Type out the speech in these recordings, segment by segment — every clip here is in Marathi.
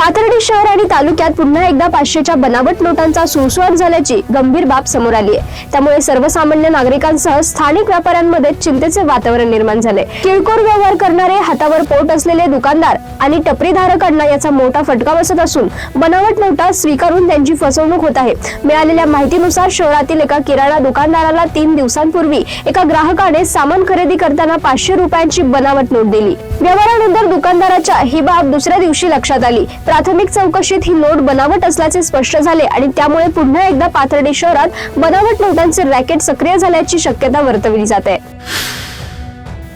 पाथर्डी शहर आणि तालुक्यात पुन्हा एकदा पाचशेच्या बनावट नोटांचा सुळसुळाट झाल्याची गंभीर बाब समोर आली आहे. त्यामुळे सर्वसामान्य नागरिकांसह स्थानिक व्यापाऱ्यांमध्ये चिंतेचे वातावरण निर्माण झाले. किरकोळ व्यवहार करणारे हातावर पोट असलेले दुकानदार आणि टपरीधारकांना याचा मोठा फटका बसत असून बनावट नोटा स्वीकारून त्यांची फसवणूक होत आहे. मिळालेल्या माहितीनुसार शहरातील एका किराणा दुकानदाराला तीन दिवसांपूर्वी एका ग्राहकाने सामान खरेदी करताना पाचशे रुपयांची बनावट नोट दिली. व्यवहारानंतर दुकानदाराच्या ही बाब दुसऱ्या दिवशी लक्षात आली. प्राथमिक चौकशीत ही नोट बनावट असल्याचे स्पष्ट झाले आणि त्यामुळे पुन्हा एकदा पाथर्डी शहरात बनावट नोटांचे रॅकेट सक्रिय झाल्याची शक्यता वर्तवली जात. आहे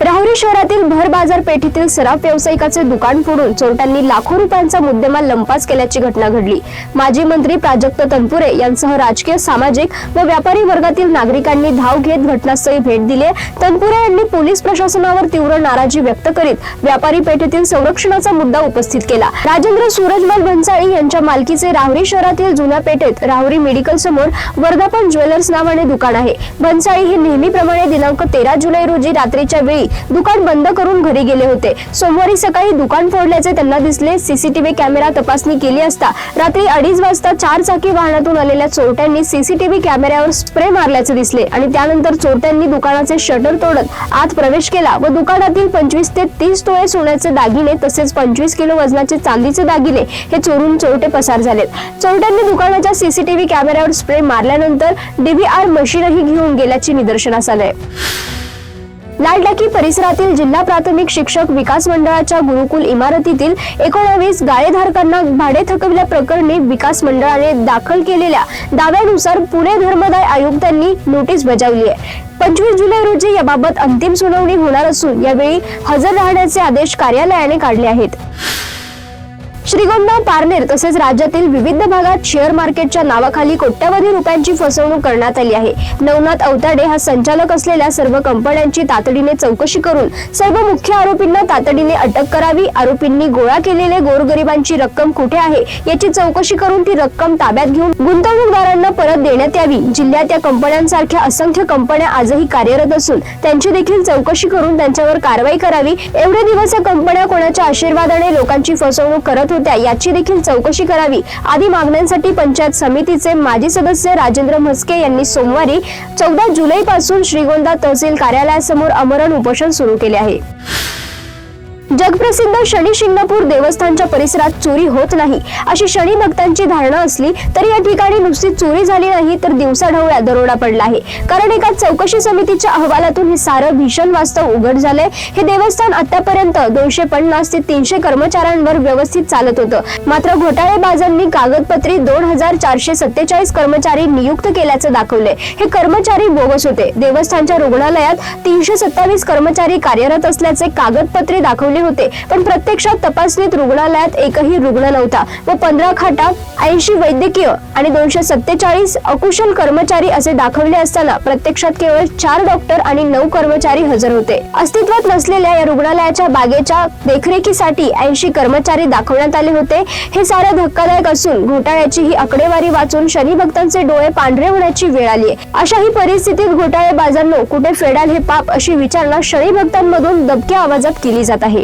राहुरी शहरातील भर बाजारपेठेतील सराफ व्यावसायिकाचे दुकान फोडून चोरट्यांनी लाखो रुपयांचा मुद्देमाल लंपास केल्याची घटना घडली. माजी मंत्री प्राजक्त तनपुरे यांसह राजकीय सामाजिक व व्यापारी वर्गातील नागरिकांनी धाव घेत घटनास्थळी भेट दिली. तनपुरे यांनी पोलीस प्रशासनावर तीव्र नाराजी व्यक्त करीत व्यापारी पेठेतील संरक्षणाचा मुद्दा उपस्थित केला. राजेंद्र सूरजमल भन्साळी यांच्या मालकीचे राहुरी शहरातील जुन्या पेठेत राहुरी मेडिकल समोर वर्धापन ज्वेलर्स नावाने दुकान आहे. भन्साळी हे नेहमीप्रमाणे दिनांक तेरा जुलै रोजी रात्रीच्या वेळी दुकान बंद करून घरी गेले होते. सोमवारी सकाळी दुकान फोडल्याचे त्यांना दिसले. सीसीटीव्ही कॅमेरा तपासणी केली असता रात्री अडीच वाजता चार चाकी वाहनातून आलेल्या चोरट्यांनी सीसीटीव्ही कॅमेऱ्यावर स्प्रे मारल्याचे दिसले आणि त्यानंतर चोरट्यांनी दुकानाचे शटर तोडत आत प्रवेश केला व दुकानातील पंचवीस ते तीस तोळे सोन्याचे दागिने तसेच पंचवीस किलो वजनाचे चांदीचे दागिने हे चोरून चोरटे पसार झालेत. चोरट्यांनी दुकानाच्या सीसीटीव्ही कॅमेऱ्यावर स्प्रे मारल्यानंतर डीव्हीआर मशीनही घेऊन गेल्याचे निदर्शनास आलंय लालडाकी परिसरातील जिल्हा प्राथमिक शिक्षक विकास मंडळाच्या गुरुकुल इमारतीतील एकोणावीस गाळेधारकांना भाडे थकविल्या प्रकरणी विकास मंडळाने दाखल केलेल्या दाव्यानुसार पुणे धर्मदाय आयुक्तांनी नोटीस बजावली आहे. पंचवीस जुलै रोजी याबाबत अंतिम सुनावणी होणार असून यावेळी हजर राहण्याचे आदेश कार्यालयाने काढले आहेत. श्रीगोंदा पारनेर तसेच राज्यातील विविध भागात शेअर मार्केटच्या नावाखाली कोट्यवधी रुपयांची फसवणूक करण्यात आली आहे. नवनाथ अवताडे हा संचालक असलेल्या सर्व कंपन्यांची तातडीने चौकशी करून सर्व मुख्य आरोपींना तातडीने अटक करावी. आरोपींनी गोळा केलेले गोरगरिबांची रक्कम कुठे आहे याची चौकशी करून ती रक्कम ताब्यात घेऊन गुंतवणूकदारांना परत देण्यात यावी. जिल्ह्यात या कंपन्यांसारख्या असंख्य कंपन्या आजही कार्यरत असून त्यांची देखील चौकशी करून त्यांच्यावर कारवाई करावी. एवढे दिवस या कंपन्या कोणाच्या आशीर्वादाने लोकांची फसवणूक करत होत्या? याची देखील चौकशी करावी. आदी मागण्यांसाठी पंचायत समितीचे माजी सदस्य राजेंद्र म्हस्के यांनी सोमवारी चौदा जुलै पासून श्रीगोंदा तहसील कार्यालयासमोर आमरण उपोषण सुरू केले आहे. जगप्रसिद्ध शनी शिंगणापूर देवस्थानच्या परिसरात चोरी होत नाही अशी शनी भक्तांची धारणा असली तरी या ठिकाणी नुसती चोरी झाली नाही तर दिवसाढवळ्या दरोडा पडला आहे. कारण एका चौकशी समितीच्या अहवालातून हे सारं भीषण वास्तव उघड झालंय. हे देवस्थान आतापर्यंत दोनशे पन्नास ते तीनशे कर्मचाऱ्यांवर व्यवस्थित चालत होतं. मात्र घोटाळेबाजांनी कागदपत्री दोन हजार चारशे सत्तेचाळीस कर्मचारी नियुक्त केल्याचं दाखवले हे कर्मचारी बोगस होते. देवस्थानच्या रुग्णालयात तीनशे सत्तावीस कर्मचारी कार्यरत असल्याचे कागदपत्रे दाखवले होते. पण प्रत्यक्षात तपासणीत रुग्णालयात एकही रुग्ण नव्हता. व पंधरा खाटा ऐंशी वैद्यकीय आणि दोनशे सत्तेचाळीस अकुशल कर्मचारी असे दाखवले असताना प्रत्यक्षात केवळ चार डॉक्टर आणि नऊ कर्मचारी हजर होते. अस्तित्वात नसलेल्या या रुग्णालयाच्या बागेच्या देखरेखीसाठी ऐंशी कर्मचारी दाखवण्यात आले होते. हे सारं धक्कादायक असून घोटाळ्याची ही आकडेवारी वाचून शनिभक्तांचे डोळे पांढरे होण्याची वेळ आली आहे अशा ही परिस्थितीत घोटाळेबाजांनो कुठे फेडाल हे पाप अशी विचारणा शनिभक्तांमधून दबक्या आवाजात केली जात आहे.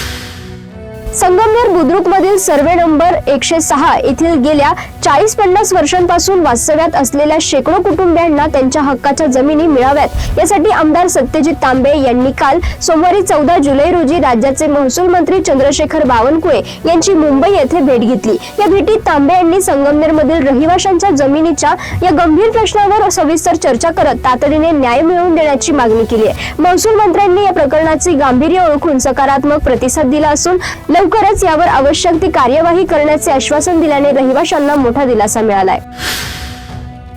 संगमनेर बुद्रुक मधील सर्वे नंबर एकशे सहा येथील गेल्या चाळीस पन्नास वर्षांपासून वास्तव्यात असलेल्या शेकडो कुटुंबियांना त्यांच्या हक्काच्या जमिनी मिळाव्यात. यासाठी आमदार सत्यजित तांबे यांनी काल सोमवारी चौदा जुलै रोजी राज्याचे महसूल मंत्री चंद्रशेखर बावनकुळे यांची मुंबई येथे भेट घेतली. या भेटीत तांबे यांनी संगमनेर मधील रहिवाशांच्या जमिनीच्या या गंभीर प्रश्नावर सविस्तर चर्चा करत तातडीने न्याय मिळवून देण्याची मागणी केली आहे. महसूल मंत्र्यांनी या प्रकरणाची गांभीर्य ओळखून सकारात्मक प्रतिसाद दिला असून लवकरच यावर आवश्यक ती कार्यवाही करण्याचे आश्वासन दिल्याने रहिवाशांना मोठा दिलासा मिळालाय.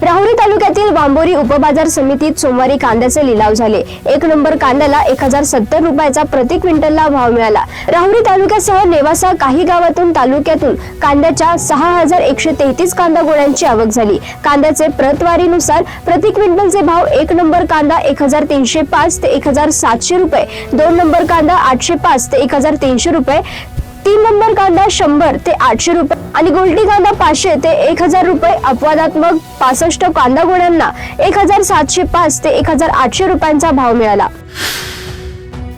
राहुरी तालुक्यातील वांबोरी उपबाजार समितीत सोमवारी कांद्याचे लिलाव झाले. एक नंबर कांद्याला एक हजार सत्तर रुपयाचा प्रति क्विंटलला भाव मिळाला. राहुरी तालुक्यासह नेवासा काही गावातून तालुक्यातून कांद्याच्या सहा हजार एकशे तेहतीस कांदा गोळ्यांची आवक झाली. कांद्याचे प्रतवारीनुसार प्रति क्विंटलचे भाव एक नंबर कांदा एक हजार तीनशे पाच ते एक हजार सातशे रुपये दोन नंबर कांदा आठशे पाच ते एक हजार तीनशे रुपये तीन नंबर कांदा शंभर ते आठशे रुपये आणि गुलटी कांदा पाचशे ते एक हजार रुपये अपवादात्मक पासष्ट कांदा गोळ्यांना एक हजार सातशे पाच ते एक हजार आठशे रुपयांचा भाव मिळाला.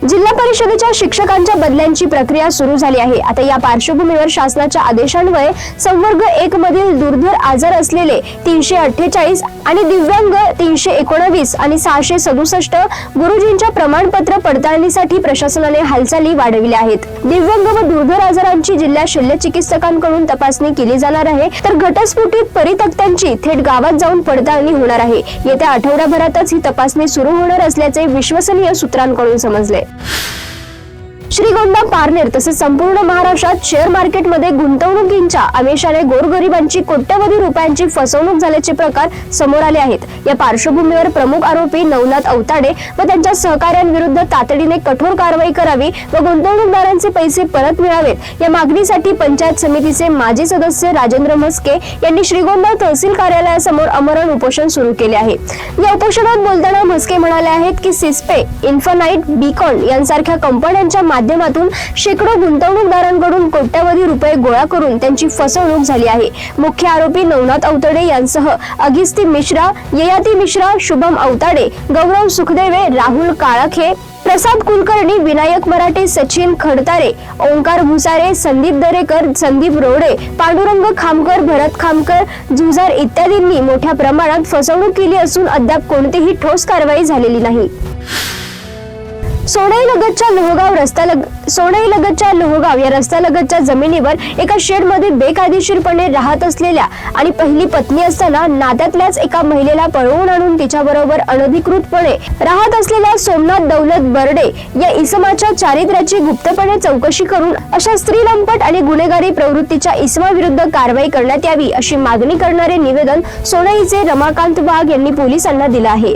जिल्हा परिषदेच्या शिक्षकांच्या बदल्यांची प्रक्रिया सुरू झाली आहे. आता या पार्श्वभूमीवर शासनाच्या आदेशान्वये संवर्ग एक मधील दुर्धर आजार असलेले तीनशे अठ्ठेचाळीस आणि दिव्यांग तीनशे एकोणवीस आणि सहाशे सदुसष्ट गुरुजींच्या प्रमाणपत्र पडताळणीसाठी प्रशासनाने हालचाली वाढविल्या आहेत. दिव्यांग व दुर्धर आजारांची जिल्हा शल्य चिकित्सकांकडून तपासणी केली जाणार आहे. तर घटस्फोटीत परितक्त्यांची थेट गावात जाऊन पडताळणी होणार आहे. येत्या आठवड्याभरातच ही तपासणी सुरू होणार असल्याचे विश्वसनीय सूत्रांकडून समजले. श्रीगोंदा पारनेर तसेच संपूर्ण महाराष्ट्रात शेअर मार्केटमध्ये गुंतवणुकींच्या आमिषाने गोरगरिबांची कोट्यवधी रुपयांची फसवणूक झाल्याचे प्रकार समोर आले आहेत. या पार्श्वभूमीवर प्रमुख आरोपी नवनाथ अवताडे व त्यांच्या सहकाऱ्यांविरुद्ध तातडीने कठोर कारवाई करावी व गुंतवणूकदारांचे पैसे परत मिळावेत या मागणीसाठी पंचायत समितीचे माजी सदस्य राजेंद्र म्हस्के यांनी श्रीगोंदा तहसील कार्यालयासमोर अमरण उपोषण सुरू केले आहे. या उपोषणात बोलताना म्हस्के म्हणाले आहेत की सिस्पे इन्फनाईट बीकॉन यांसारख्या कंपन्यांच्या माध्यमातून शेकडो गुंतवणूकदारांकडून कोट्यावधी रुपये गोळा करून त्यांची फसवणूक झाली आहे. मुख्य आरोपी नवनाथ अवतडे यांसह अगिस्ती मिश्रा ययाती मिश्रा शुभम अवताडे गौरव सुखदेवे राहुल काळखे प्रसाद कुलकर्णी विनायक मराठे सचिन खडतारे ओंकार भुसारे संदीप दरेकर संदीप रोडे पांडुरंग खामकर भरत खामकर झुजार इत्यादींनी मोठ्या प्रमाणात फसवणूक केली असून अद्याप कोणतीही ठोस कारवाई झालेली नाही. सोनई लगतच्या लोहगाव रस्ता लग सोनई लगतच्या लोहगाव या रस्त्यालगतच्या जमिनीवर एका शेडमध्ये बेकायदेशीरपणे राहत असलेल्या आणि पहिली पत्नी असताना नात्यातल्याच एका महिलेला पळवून आणून तिच्याबरोबर अनधिकृतपणे राहत असलेल्या सोमनाथ दौलत बर्डे या इसमाच्या चारित्र्याची गुप्तपणे चौकशी करून अशा स्त्री लंपट आणि गुन्हेगारी प्रवृत्तीच्या इसमाविरुद्ध कारवाई करण्यात यावी अशी मागणी करणारे निवेदन सोनईचे रमाकांत वाघ यांनी पोलिसांना दिलं आहे.